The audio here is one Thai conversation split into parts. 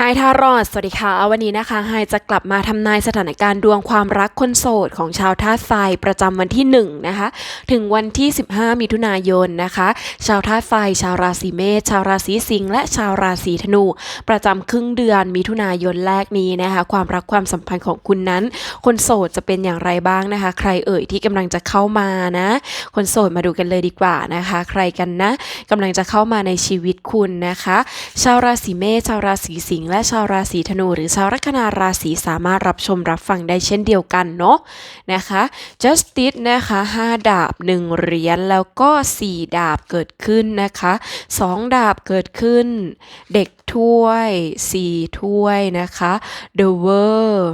ไฮทารอด สวัสดีค่ะ วันนี้นะคะไฮจะกลับมาทำนายสถานการณ์ดวงความรักคนโสดของชาวธาตุไฟประจำวันที่1นะคะ ถึงวันที่ 15 มิถุนายนนะคะ ชาวธาตุไฟ ชาวราศีเมษ ชาวราศีสิงห์และชาวราศีธนู ประจำครึ่งเดือนมิถุนายนแรกนี้นะคะ ความรักความสัมพันธ์ของคุณนั้น คนโสดจะเป็นอย่างไรบ้างนะคะ ใครเอ่ยที่กำลังจะเข้ามานะ คนโสดมาดูกันเลยดีกว่านะคะ ใครกันนะกำลังจะเข้ามาในชีวิตคุณนะคะ ชาวราศีเมษ ชาวราศีสิงห์และชาวราศีธนู หรือชาวลัคนาราศีสามารถรับชมรับฟังได้เช่นเดียวกันเนาะนะคะ justice นะคะ 5 ดาบ 1 เหรียญแล้วก็ 4 ดาบเกิดขึ้นนะคะ 2 ดาบเกิดขึ้น เด็กถ้วย 4 ถ้วยนะคะ the world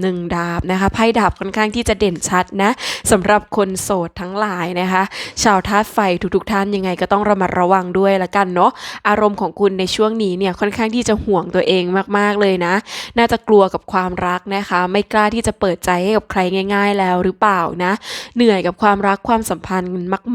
หนึ่งดาบนะคะไพ่ดาบค่อนข้างที่จะเด่นชัดนะสำหรับคนโสดทั้งหลายนะคะ ชาวธาตุไฟทุกๆท่านยังไงก็ต้องระมัดระวังด้วยละกันเนาะอารมณ์ของคุณในช่วงนี้เนี่ยค่อนข้างที่จะห่วงตัวเองเองมากๆเลยนะ น่าจะกลัวกับความรักนะคะ ไม่กล้าที่จะเปิดใจให้กับใครง่าย ๆ แล้วหรือเปล่านะ เหนื่อยกับความรักความสัมพันธ์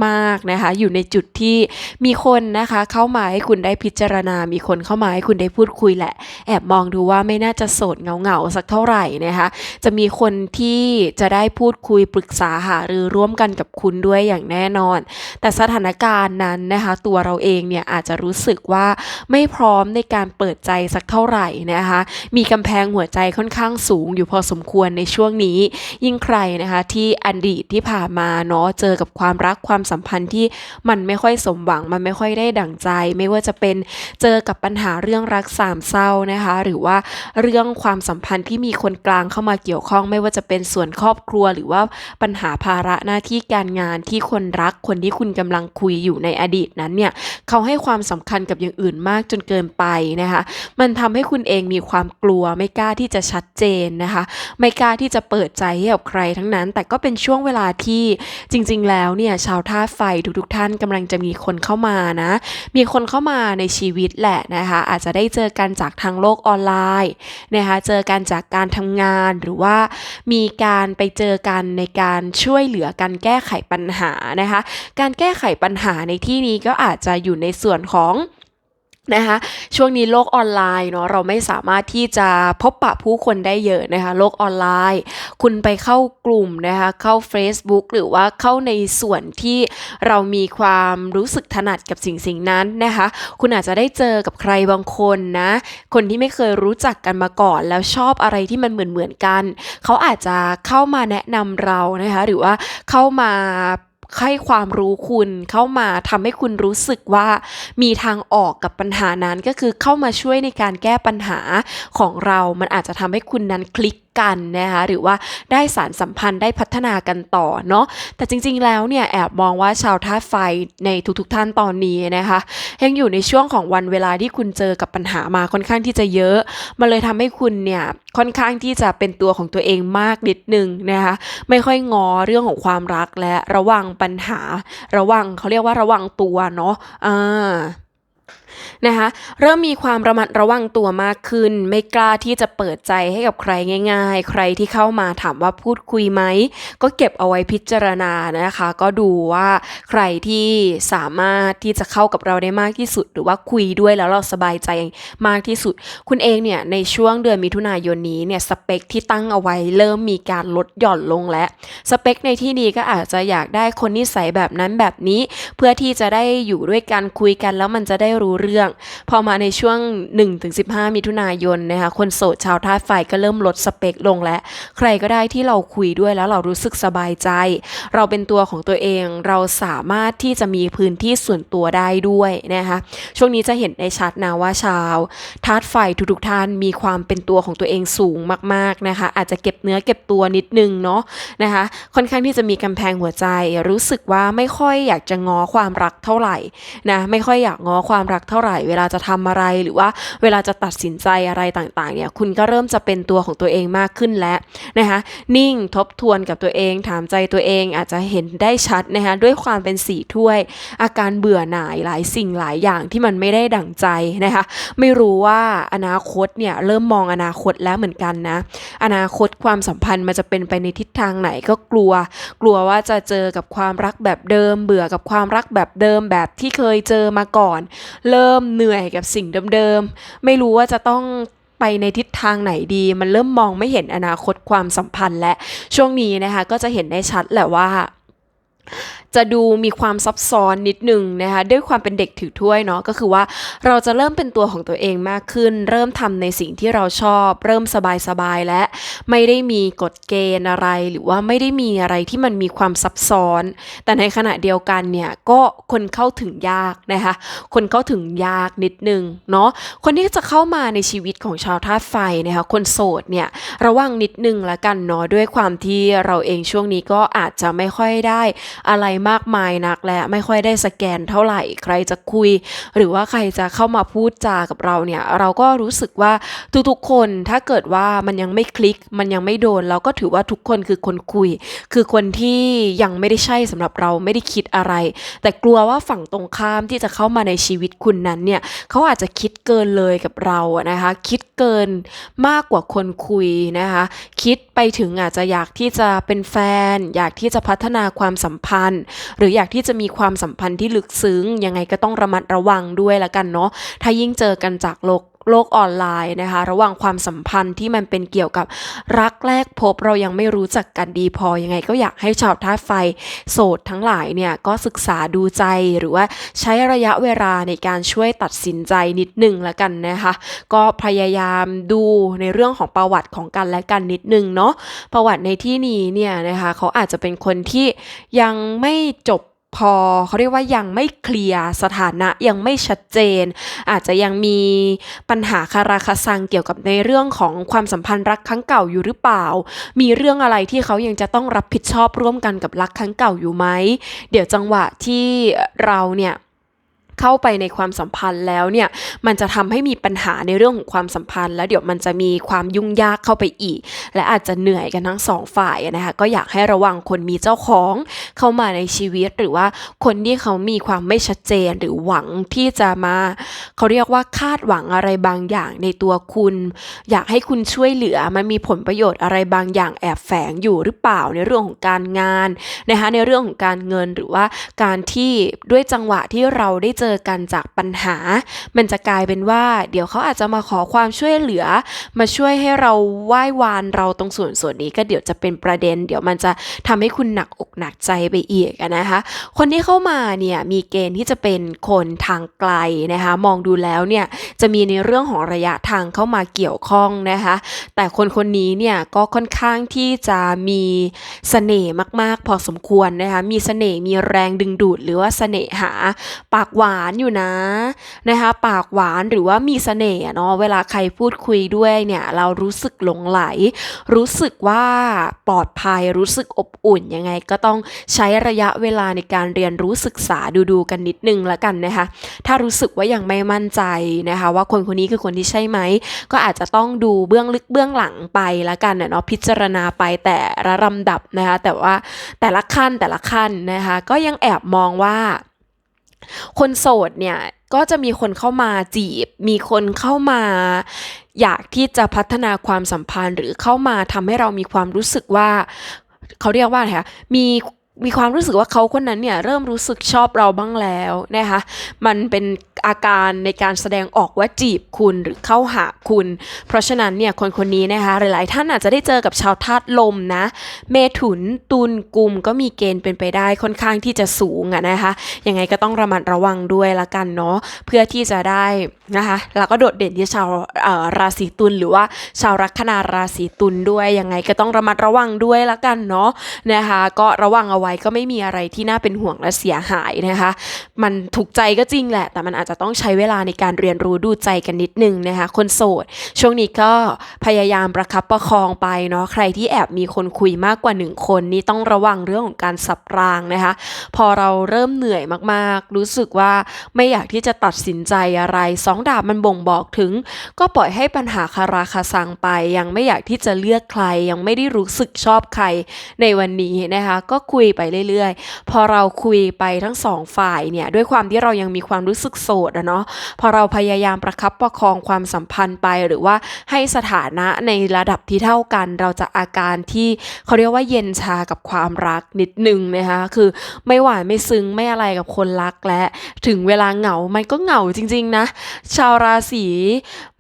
มากๆนะคะ อยู่ในจุดที่มีคนนะคะ เข้ามาให้คุณได้พิจารณา มีคนเข้ามาให้คุณได้พูดคุยแหละ แอบมองดูว่าไม่น่าจะโสดเงาๆสักเท่าไหร่นะคะ จะมีคนที่จะได้พูดคุยปรึกษาหารือร่วมกันกับคุณด้วยอย่างแน่นอน แต่สถานการณ์นั้นนะคะ ตัวเราเองเนี่ยอาจจะรู้สึกว่าไม่พร้อมในการเปิดใจสักเท่าไหร่นะคะ มีกำแพงหัวใจค่อนข้างสูงอยู่พอสมควรในช่วงนี้ ยิ่งใครนะคะที่อดีตที่ผ่านมาเนาะเจอกับความรักความสัมพันธ์ที่มันไม่ค่อยสมหวังมันไม่ค่อยได้ดั่งใจ ไม่ว่าจะเป็นเจอกับปัญหาเรื่องรักสามเศร้านะคะ หรือว่าเรื่องความสัมพันธ์ที่มีคนกลางเข้ามาเกี่ยวข้องไม่ว่าจะเป็นส่วนครอบครัว หรือว่าปัญหาภาระหน้าที่การงานที่คนรักคนที่คุณกำลังคุยอยู่ในอดีตนั้นเนี่ยเขาให้ความสำคัญกับอย่างอื่นมากจนเกินไปนะคะ มันททำให้คุณเองมีความกลัว ไม่กล้าที่จะชัดเจนนะคะ ไม่กล้าที่จะเปิดใจให้กับใครทั้งนั้น แต่ก็เป็นช่วงเวลาที่จริง ๆ แล้วเนี่ยชาวธาตุไฟทุกๆท่านกำลังจะมีคนเข้ามานะ มีคนเข้ามาในชีวิตแหละนะคะ อาจจะได้เจอกันจากทางโลกออนไลน์นะคะเจอกันจากการทำงานหรือว่ามีการไปเจอกันในการช่วยเหลือกันแก้ไขปัญหานะคะ การแก้ไขปัญหาในที่นี้ก็อาจจะอยู่ในส่วนของ นะคะช่วงนี้โลกออนไลน์เนาะเราไม่สามารถที่จะพบปะผู้คนได้เยอะนะคะโลกออนไลน์ คุณไปเข้ากลุ่มนะคะเข้า Facebook หรือว่าเข้าในส่วนที่เรามีความรู้สึกถนัดกับสิ่งสิ่งนั้นนะคะคุณอาจจะได้เจอกับใครบางคนนะคนที่ไม่เคยรู้จักกันมาก่อน แล้วชอบอะไรที่มันเหมือนเหมือนกัน เขาอาจจะเข้ามาแนะนำเรานะคะหรือว่าเข้ามา ให้ความรู้คุณเข้ามาทำให้คุณรู้สึกว่ามีทางออกกับปัญหานั้นก็คือเข้ามาช่วยในการแก้ปัญหาของเรา มันอาจจะทำให้คุณนั้นคลิกกันนะคะหรือว่าได้สารสัมพันธ์ได้พัฒนากันต่อเนาะแต่จริงๆแล้วเนี่ยแอบมองว่าชาวธาตุไฟในทุกๆท่านตอนนี้นะคะยังอยู่ในช่วงของวันเวลาที่คุณเจอกับปัญหามาค่อนข้างที่จะเยอะ มันเลยทำให้คุณเนี่ยค่อนข้างที่จะเป็นตัวของตัวเองมากนิดนึงนะคะไม่ค่อยงอเรื่องของความรักและระวังปัญหา ระวังเขาเรียกว่าระวังตัวเนาะอ่า นะคะเริ่มมีความระมัดระวังตัวมากขึ้น ไม่กล้าที่จะเปิดใจให้กับใครง่าย ๆ ใครที่เข้ามาถามว่าพูดคุยไหม ก็เก็บเอาไว้พิจารณานะคะ ก็ดูว่าใครที่สามารถที่จะเข้ากับเราได้มากที่สุด หรือว่าคุยด้วยแล้วเราสบายใจมากที่สุด คุณเองเนี่ยในช่วงเดือนมิถุนายนนี้เนี่ยสเปคที่ตั้งเอาไว้เริ่มมีการลดหย่อนลงแล้วสเปคในที่นี้ก็อาจจะอยากได้คนนิสัยแบบนั้นแบบนี้ เพื่อที่จะได้อยู่ด้วยกันคุยกันแล้วมันจะได้รู้เรื่องพอมาในช่วง 1-15 มิถุนายนนะคะคนโสดชาวธาตุไฟก็เริ่มลดสเปคลงแล้วใครก็ได้ที่เราคุยด้วยแล้วเรารู้สึกสบายใจ เราเป็นตัวของตัวเองเราสามารถที่จะมีพื้นที่ส่วนตัวได้ด้วยนะคะช่วงนี้จะเห็นได้ชัดนะว่าชาวธาตุไฟทุกๆท่านมีความเป็นตัวของตัวเองสูงมากๆนะคะอาจจะเก็บเนื้อเก็บตัวนิดนึงเนาะนะคะค่อนข้างที่จะมีกำแพงหัวใจ รู้สึกว่าไม่ค่อยอยากจะง้อความรักเท่าไหร่นะไม่ค่อยอยากง้อความรักเท่าไหร่เวลาจะทำอะไรหรือว่าเวลาจะตัดสินใจอะไรต่างๆเนี่ยคุณก็เริ่มจะเป็นตัวของตัวเองมากขึ้นแล้วนะคะนิ่งทบทวนกับตัวเอง ถามใจตัวเองอาจจะเห็นได้ชัดนะคะด้วยความเป็นสีถ้วย อาการเบื่อหน่ายหลายสิ่งหลายอย่างที่มันไม่ได้ดั่งใจนะคะไม่รู้ว่าอนาคตเนี่ยเริ่มมองอนาคตแล้วเหมือนกันนะอนาคตความสัมพันธ์มันจะเป็นไปในทิศทางไหนก็กลัว กลัวว่าจะเจอกับความรักแบบเดิม เบื่อกับความรักแบบเดิมแบบที่เคยเจอมาก่อน เริ่มเหนื่อยกับสิ่งเดิมๆ ไม่รู้ว่าจะต้องไปในทิศทางไหนดี มันเริ่มมองไม่เห็นอนาคตความสัมพันธ์และช่วงนี้นะคะ ก็จะเห็นได้ชัดแหละว่า จะดูมีความซับซ้อนนิดนึงนะคะด้วยความเป็นเด็กถือถ้วยเนาะก็คือว่าเราจะเริ่มเป็นตัวของตัวเองมากขึ้น เริ่มทำในสิ่งที่เราชอบ เริ่มสบายๆและไม่ได้มีกฎเกณฑ์อะไร หรือว่าไม่ได้มีอะไรที่มันมีความซับซ้อน แต่ในขณะเดียวกันเนี่ยก็คนเข้าถึงยากนะคะคนเข้าถึงยากนิดนึงเนาะคนที่จะเข้ามาในชีวิตของชาวธาตุไฟนะคะคนโสดเนี่ยระวังนิดนึงละกันเนาะด้วยความที่เราเองช่วงนี้ก็อาจจะไม่ค่อยได้อะไรมากมายนัก และไม่ค่อยได้สแกนเท่าไหร่ ใครจะคุย หรือว่าใครจะเข้ามาพูดจากับเราเนี่ย เราก็รู้สึกว่าทุกๆคนถ้าเกิดว่ามันยังไม่คลิก มันยังไม่โดน เราก็ถือว่าทุกคนคือคนคุย คือคนที่ยังไม่ได้ใช่สำหรับเราไม่ได้คิดอะไร แต่กลัวว่าฝั่งตรงข้ามที่จะเข้ามาในชีวิตคุณนั้นเนี่ยเขาอาจจะคิดเกินเลยกับเราอะนะคะ คิดเกินมากกว่าคนคุยนะคะ คิดไปถึงอาจจะอยากที่จะเป็นแฟน อยากที่จะพัฒนาความสัมพันธ์หรืออยากที่จะมีความสัมพันธ์ที่ลึกซึ้ง ยังไงก็ต้องระมัดระวังด้วยละกันเนาะถ้ายิ่งเจอกันจากโลก โลกออนไลน์นะคะ ระหว่างความสัมพันธ์ที่มันเป็นเกี่ยวกับรักแรกพบเรายังไม่รู้จักกันดีพอยังไง ก็อยากให้ชาวธาไฟโสดทั้งหลายเนี่ยก็ศึกษาดูใจหรือว่าใช้ระยะเวลาในการช่วยตัดสินใจนิดหนึ่งละกันนะคะ ก็พยายามดูในเรื่องของประวัติของกันและกันนิดหนึ่งเนาะประวัติในที่นี้เนี่ยนะคะเขาอาจจะเป็นคนที่ยังไม่จบ พอเขาเรียกว่ายังไม่เคลียร์สถานะยังไม่ชัดเจน อาจจะยังมีปัญหาคาราคาซังเกี่ยวกับในเรื่องของความสัมพันธ์รักครั้งเก่าอยู่หรือเปล่า มีเรื่องอะไรที่เขายังจะต้องรับผิดชอบร่วมกันกับรักครั้งเก่าอยู่ไหมเดี๋ยวจังหวะที่เราเนี่ย เข้าไปในความสัมพันธ์แล้วเนี่ยมันจะทำให้มีปัญหาในเรื่องของความสัมพันธ์ แล้วเดี๋ยวมันจะมีความยุ่งยากเข้าไปอีก และอาจจะเหนื่อยกันทั้งสองฝ่ายนะคะก็อยากให้ระวังคนมีเจ้าของเข้ามาในชีวิต หรือว่าคนที่เขามีความไม่ชัดเจนหรือหวังที่จะมาเขาเรียกว่าคาดหวังอะไรบางอย่างในตัวคุณ อยากให้คุณช่วยเหลือมันมีผลประโยชน์อะไรบางอย่างแอบแฝงอยู่หรือเปล่าในเรื่องของการงานนะคะในเรื่องของการเงินหรือว่าการที่ด้วยจังหวะที่เราได้เจออกันจากปัญหา มันจะกลายเป็นว่า เดี๋ยวเขาอาจจะมาขอความช่วยเหลือ มาช่วยให้เราไหว้วานเราตรงส่วนส่วนนี้ก็เดี๋ยวจะเป็นประเด็น เดี๋ยวมันจะทำให้คุณหนักอกหนักใจไปอีกนะคะ คนที่เข้ามาเนี่ยมีเกณฑ์ที่จะเป็นคนทางไกลนะคะมองดูแล้วเนี่ยจะมีในเรื่องของระยะทางเข้ามาเกี่ยวข้องนะคะแต่คนคนนี้เนี่ยก็ค่อนข้างที่จะมีเสน่ห์มาก ๆ พอสมควรนะคะมีเสน่ห์มีแรงดึงดูดหรือว่าเสน่หาปากหวานานอยู่นะนะคะ ปากหวานหรือว่ามีเสน่ห์เนาะเวลาใครพูดคุยด้วยเนี่ยเรารู้สึกหลงไหล รู้สึกว่าปลอดภัยรู้สึกอบอุ่นยังไงก็ต้องใช้ระยะเวลาในการเรียนรู้ศึกษาดูดูๆกันนิดนึงละกันนะคะถ้ารู้สึกว่ายังไม่มั่นใจนะคะ ว่าคนคนนี้คือคนที่ใช่ไหมก็อาจจะต้องดูเบื้องลึกเบื้องหลังไปละกันเนาะพิจารณาไปแต่ละลำดับนะคะแต่ว่าแต่ละขั้นแต่ละขั้นนะคะก็ยังแอบมองว่า คนโสดเนี่ยก็จะมีคนเข้ามาจีบ มีคนเข้ามา อยากที่จะพัฒนาความสัมพันธ์ หรือเข้ามาทำให้เรามีความรู้สึกว่า เขาเรียกว่าอะไรคะมีมีความรู้สึกว่าเขาคนนั้นเนี่ยเริ่มรู้สึกชอบเราบ้างแล้วนะคะ มันเป็น อาการในการแสดงออกว่าจีบคุณหรือเข้าหาคุณ เพราะฉะนั้นเนี่ยคนคนนี้นะคะหลายๆท่านอาจจะได้เจอกับชาวธาตุลมนะ เมถุนตุลกุมก็มีเกณฑ์เป็นไปได้ค่อนข้างที่จะสูงอะนะคะยังไงก็ต้องระมัดระวังด้วยละกันเนาะเพื่อที่จะได้นะคะแล้วก็โดดเด่นที่ชาวราศีตุลหรือว่าชาวลัคนาราศีตุลด้วยยังไงก็ต้องระมัดระวังด้วยละกันเนาะนะคะก็ระวังเอาไว้ก็ไม่มีอะไรที่น่าเป็นห่วงและเสียหายนะคะ มันถูกใจก็จริงแหละ แต่มันอาจจะต้องใช้เวลาในการเรียนรู้ดูใจกันนิดนึงนะคะคนโสด ช่วงนี้ก็พยายามประคับประคองไปเนาะใครที่แอบมีคนคุยมากกว่าหนึ่งคนนี่ต้องระวังเรื่องของการสับรางนะคะ พอเราเริ่มเหนื่อยมากๆ รู้สึกว่าไม่อยากที่จะตัดสินใจอะไรสองดาบมันบ่งบอกถึง ก็ปล่อยให้ปัญหาคาราคาซังไป ยังไม่อยากที่จะเลือกใคร ยังไม่ได้รู้สึกชอบใครในวันนี้นะคะ ก็คุยไปเรื่อยๆ พอเราคุยไปทั้งสองฝ่ายเนี่ยด้วยความที่เรายังมีความรู้สึกโสดอะเนาะพอเราพยายามประคับประคองความสัมพันธ์ไปหรือว่าให้สถานะในระดับที่เท่ากัน เราจะอาการที่เขาเรียกว่าเย็นชากับความรักนิดนึงนะคะคือไม่หวานไม่ซึ้งไม่อะไรกับคนรักและ ถึงเวลาเหงามันก็เหงาจริง ๆ นะ ชาวราศี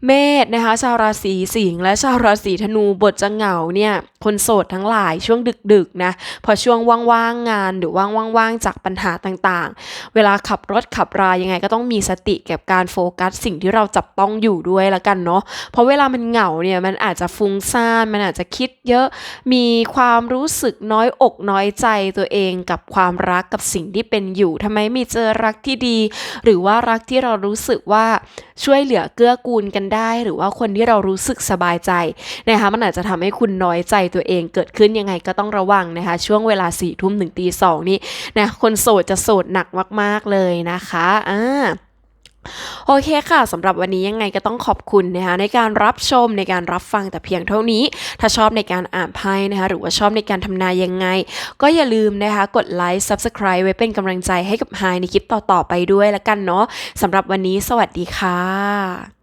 เมษนะคะ ชาวราศีสิงห์และชาวราศีธนูบทจะเหงาเนี่ย คนโสดทั้งหลายช่วงดึกๆนะพอช่วงว่างๆงานหรือว่างๆจากปัญหาต่างๆ เวลาขับรถขับรายังไงก็ต้องมีสติเก็บการโฟกัส สิ่งที่เราจับต้องอยู่ด้วยละกันเนาะเพราะเวลามันเหงาเนี่ยมันอาจจะฟุ้งซ่านมันอาจจะคิดเยอะมีความรู้สึกน้อยอกน้อยใจตัวเองกับความรักกับสิ่งที่เป็นอยู่ทำไมไมีเจอรักที่ดี หรือว่ารักที่เรารู้สึกว่าช่วยเหลือเกื้อกูลกันได้ หรือว่าคนที่เรารู้สึกสบายใจนะคะมันอาจจะทำให้คุณน้อยใจตัวเองเกิดขึ้นยังไงก็ต้องระวังนะคะ ช่วงเวลาสี่ทุ่มถึงตีสองนี่นะคนโสดจะโสดหนักมาก ๆ เลยนะคะอ่าโอเคค่ะสำหรับวันนี้ยังไงก็ต้องขอบคุณนะคะในการรับชมในการรับฟังแต่เพียงเท่านี้ ถ้าชอบในการอ่านไพ่นะคะหรือว่าชอบในการทำนายยังไง ก็อย่าลืมนะคะกดไลค์ Subscribe ไว้เป็นกำลังใจให้กับไฮในคลิปต่อๆไปด้วยละกันเนาะสำหรับวันนี้สวัสดีค่ะ